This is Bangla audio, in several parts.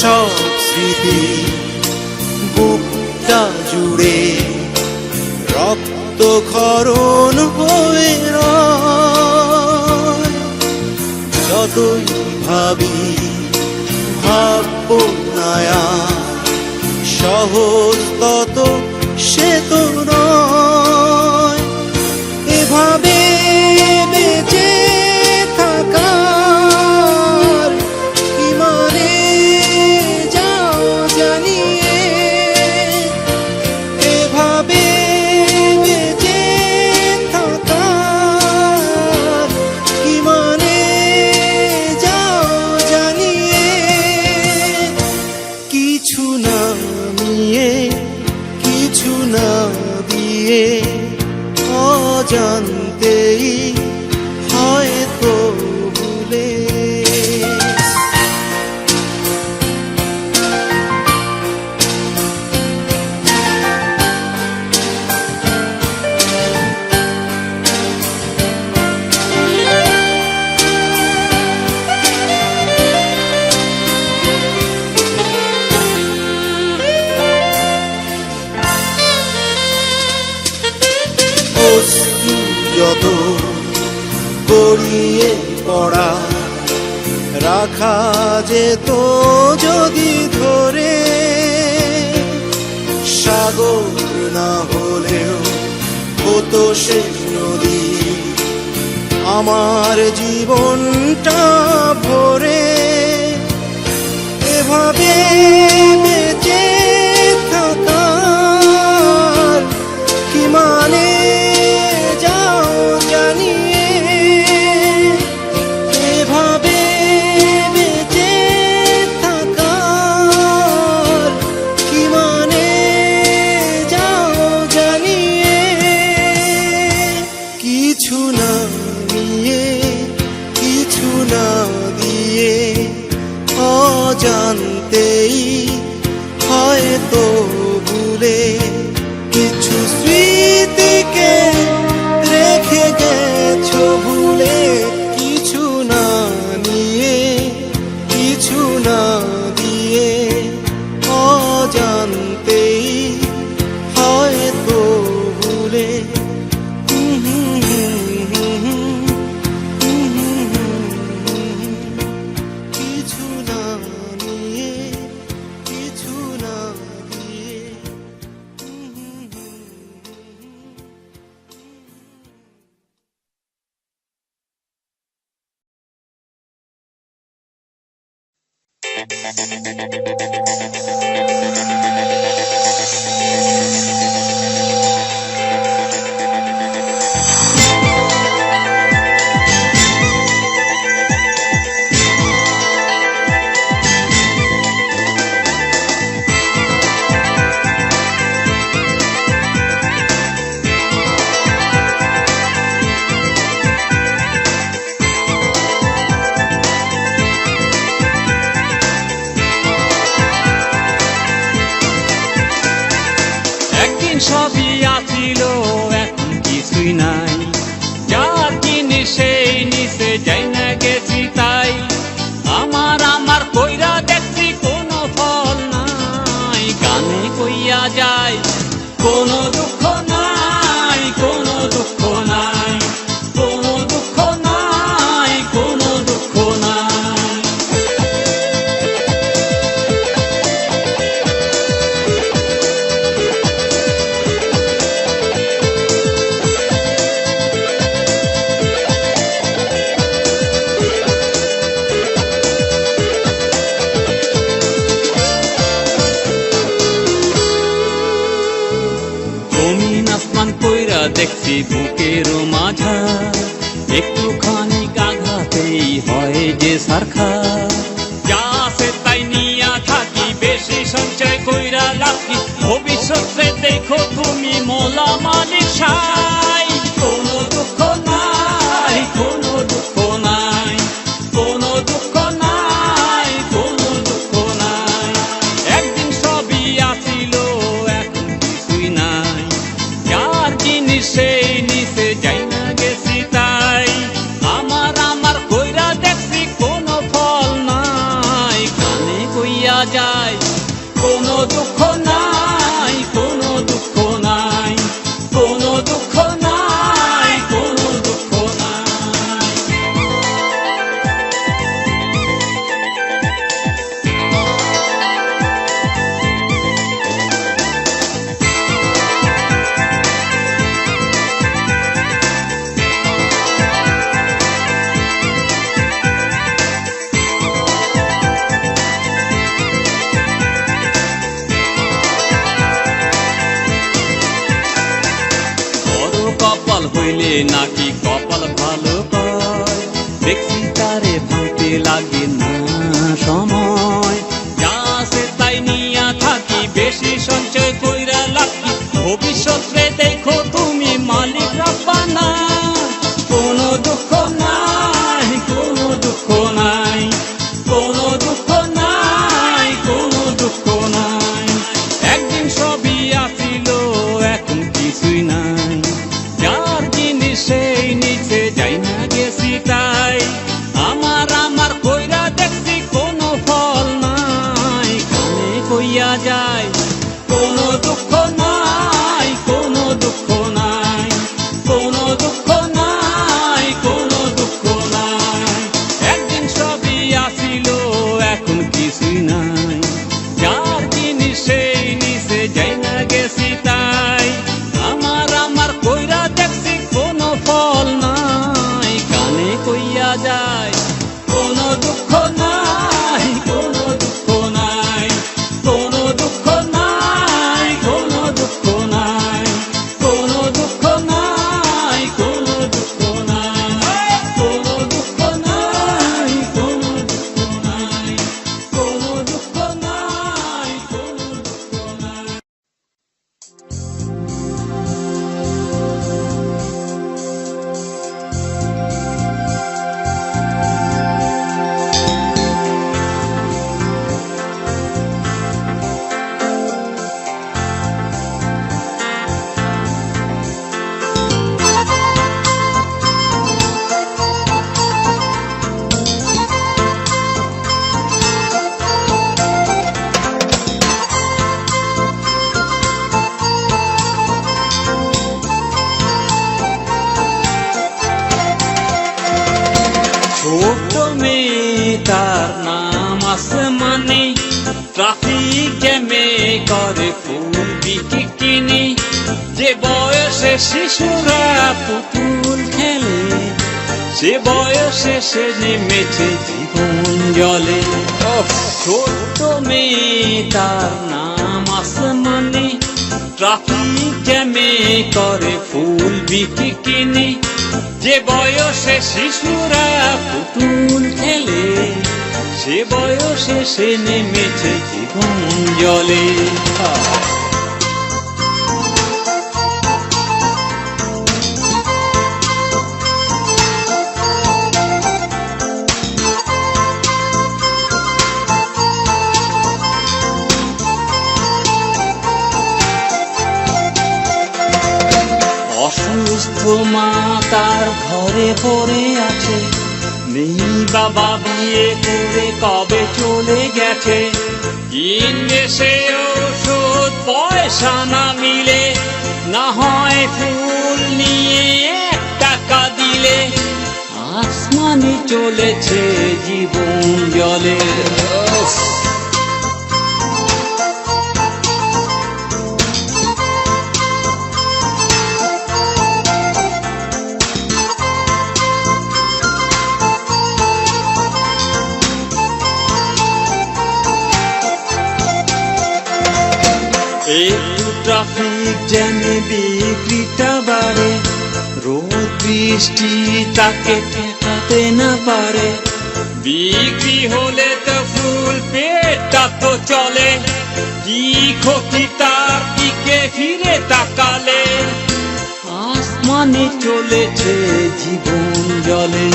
সব স্মৃতি বুকটা জুড়ে রক্ত খরণ হয়ে যতই ভাবি ভাবনায়া সহজ তত রাখা তো যদি ধরে। সাগর না হলেও হতো সে নদী। আমার জীবনটা ভরে এভাবে বেঁচে কিছু না নিয়ে কিছু না দিয়ে অজান্তেই হয়তো ভুলে Thank you. ভুলিয়া যায়। কোনো দুঃখ না দেখো তুমি মোলা মালিক সাই। হইলে নাকি কপাল ভালো পায়? দেখি তারে ভাঙতে লাগে নতুন জলে ছোট্ট মেয়ে, তার নাম আসমানি। ট্রাফিক জ্যামে করে ফুল বিক্রি কিনে। যে বয়সে শিশুরা পুতুল খেলে, সে বয়সে সে নেমেছে জীবন জলে ঘরে পড়ে আছে। নেই বাবা বিয়ে করে কবে চলে গেছে। ওষুধ, পয়সা না মিলে, না হয় ফুল নিয়ে এক টাকা দিলে। আসমানে চলেছে জীবন জলে। জ্যামে বিক্রিটা বাড়ে রোদ বৃষ্টি তাকে ঠেকাতে না পারে। বিক্রি হলে তো ফুল পেটটা তো চলে কি ক্ষতি তার দিকে ফিরে তাকালে? আসমানে চলেছে জীবন জলে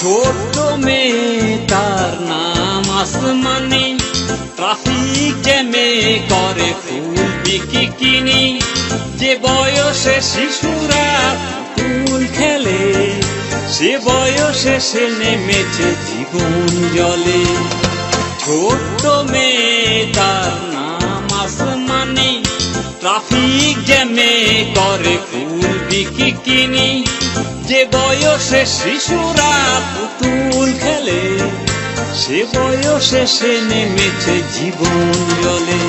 ছোট্ট মেয়ে তার নাম আসমানি। ট্রাফিক জ্যামে করে ফুল বিকি কিনি, যে বয়সে শিশুরা ফুল খেলে, সে বয়সে সে নেমেছে জীবন জলে। ছোট্ট মেয়ে তার নাম আসমানি ট্রাফিক জ্যামে করে ফুল বিকি কিনি। যে বয়সে শিশুরা পুতুল খেলে, সে বয়সে সে নেমেছে জীবন জলে।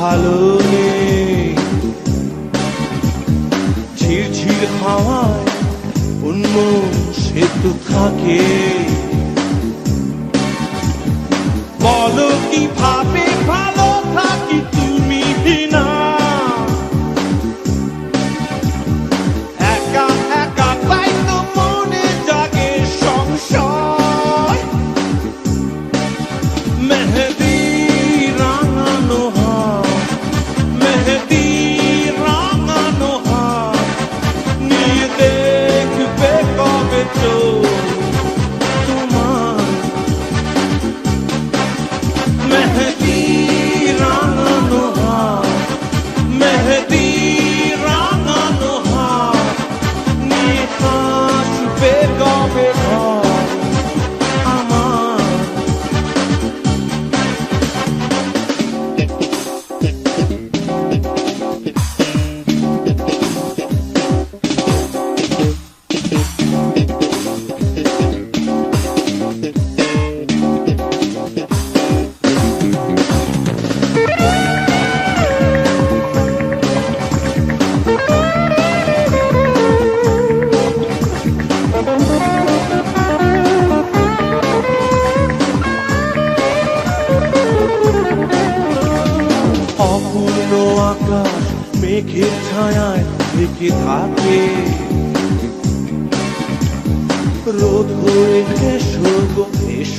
ভালো নেই ঝিরঝির হাওয়ায় উন্মন সেতু থাকে। বলো কি ভাবে ভালো থাকি তুমি বিনা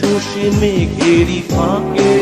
এসো মেঘেরি ফাঁকে।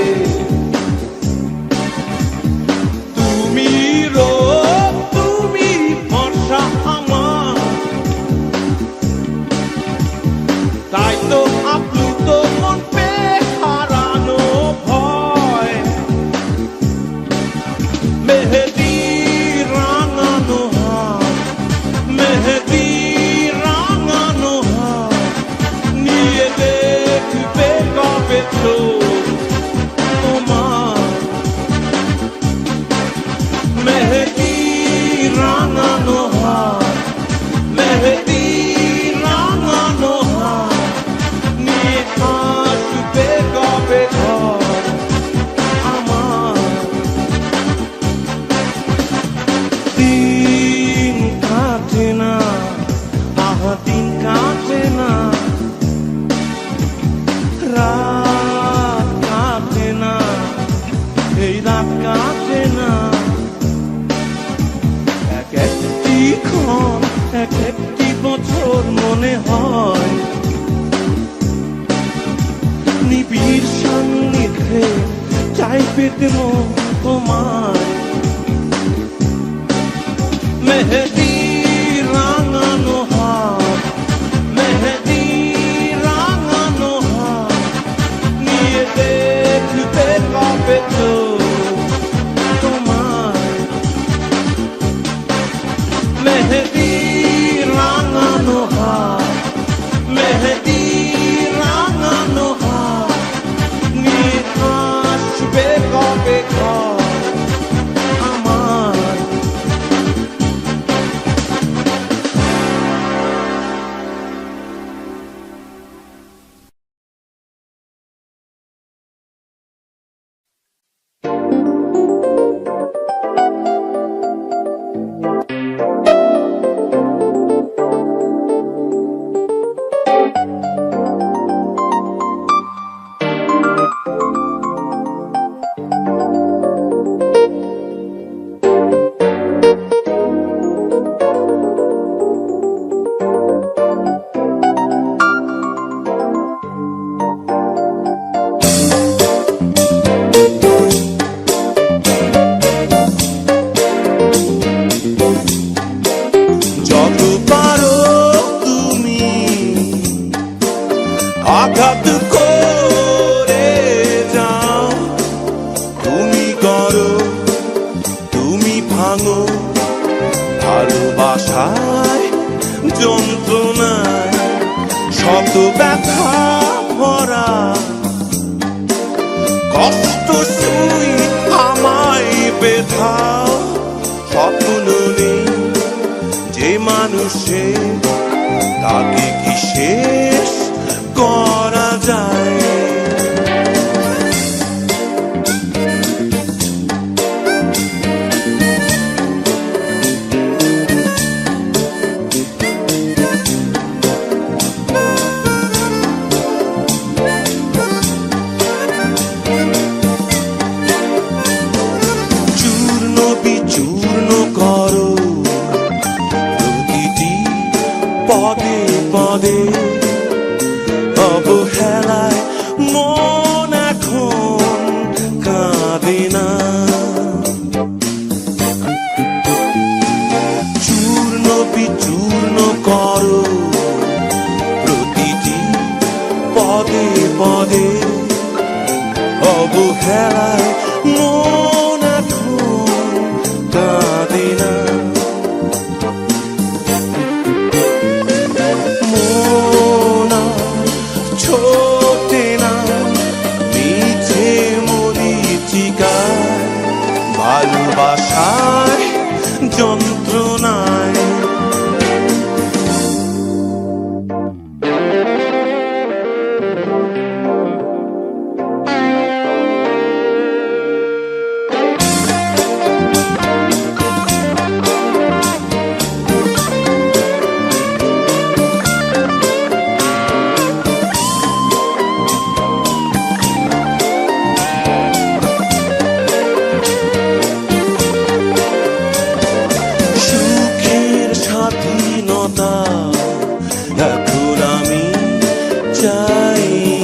mãe.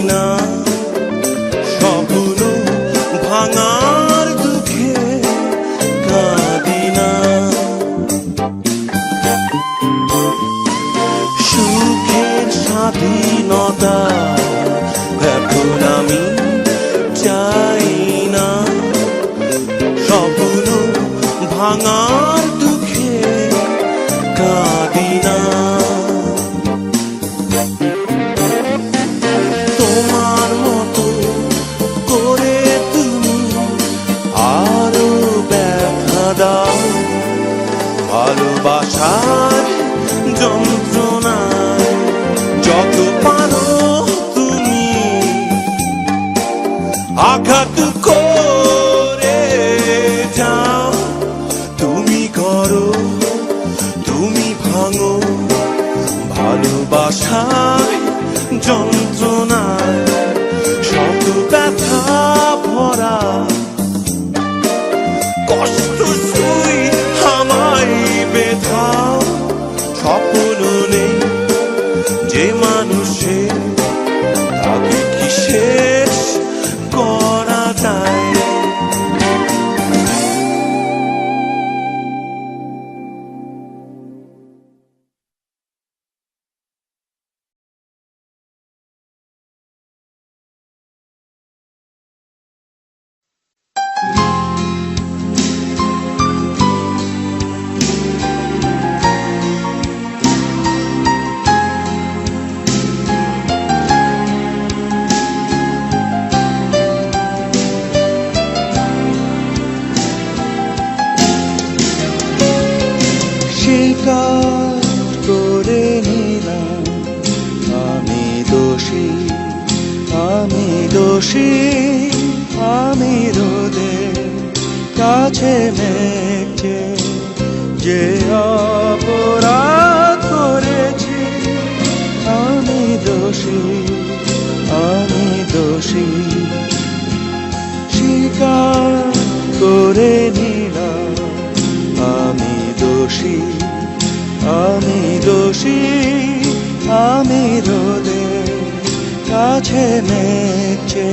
কাছে নেচে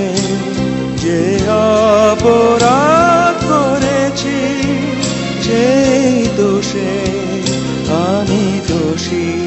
যে অপরাধ করেছি সেই দোষে আমি দোষী।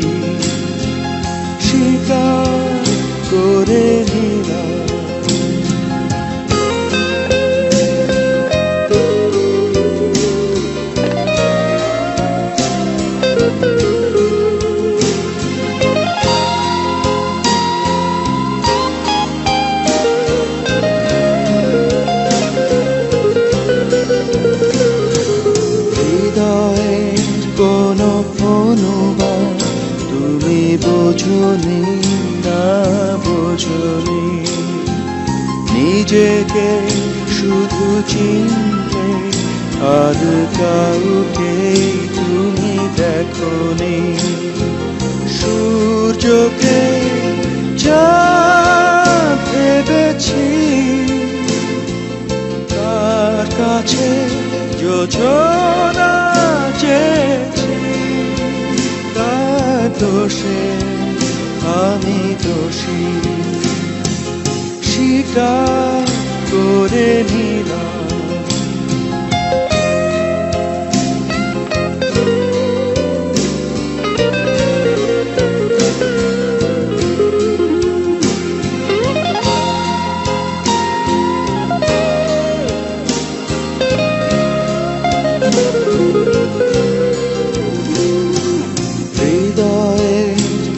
নিজেকে শুধু চিনতে আর কাউকে তুমি দেখনি সূর্যকে চাঁদ ভেবেছি, তার কাছে যোজনা তার দোষে আমি দোষী। স্বীকার করে নিলাম।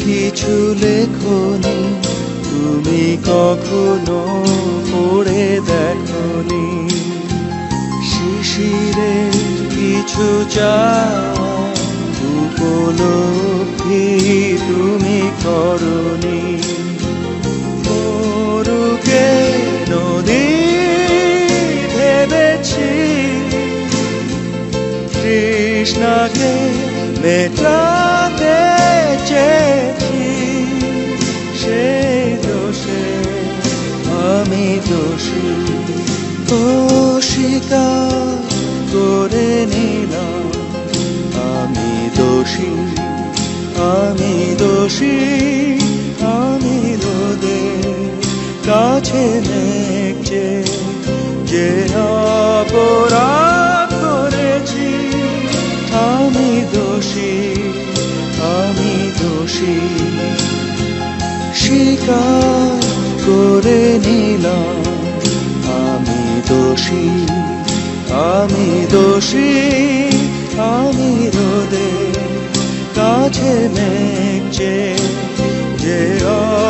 কিছু লেখনি তুমি কখনো কিছু চাওয়া উপলব্ধি তুমি করনি। মরুকে নদী ভেবেছি। তৃষ্ণাকে মেটাতে চেয়েছি। সেই দোষে আমি দোষী। ও করে আমি দোষী, আমি রোদে কাছে নেচে যে অপরাধ করেছি, আমি দোষী আমি দোষী। স্বীকার করে নিলাম, আমি দোষী আমি দোষী, আমি রোদে কাছে নেচে যে অপরাধ